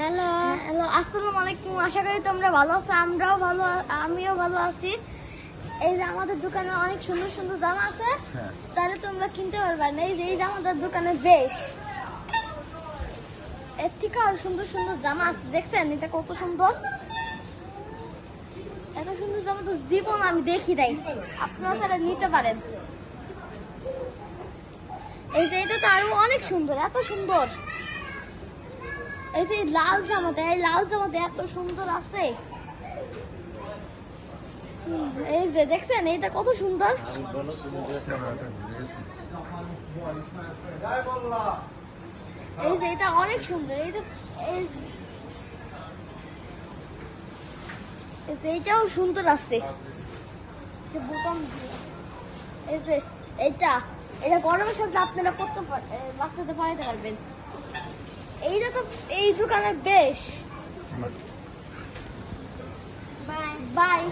Hello. Hello আসসালামু আলাইকুম আশা করি তোমরা ভালো আছো আমরাও ভালো আমিও ভালো আছি। এই যে আমাদের দোকানে অনেক সুন্দর সুন্দর জামা আছে। হ্যাঁ। তাহলে তোমরা কিনতে পারবে। না এই যে এই জামাটার দোকানে বেশ। এর থেকে আরও সুন্দর সুন্দর জামা আছে। দেখছেন? এটা কত সুন্দর? এত সুন্দর জামা তো জীবন আমি দেখি নাই। আপনারা সেটা নিতে পারেন। এই যে এটা তো আরও অনেক সুন্দর এত সুন্দর। এই যে লাল জামাটা, এই লাল জামাটা এত সুন্দর আছে। এই যে দেখছেন, এইটা কত সুন্দর? এই যে এটা অনেক সুন্দর, এই যে এই এই যে এইটাও সুন্দর আছে। এই যে এইটা এটা গরমের সাথে আপনারা করতে বাচ্চাদের পড়াইতে পারবেন। এইটা তো এই দোকানের বেশ। বাই। বাই।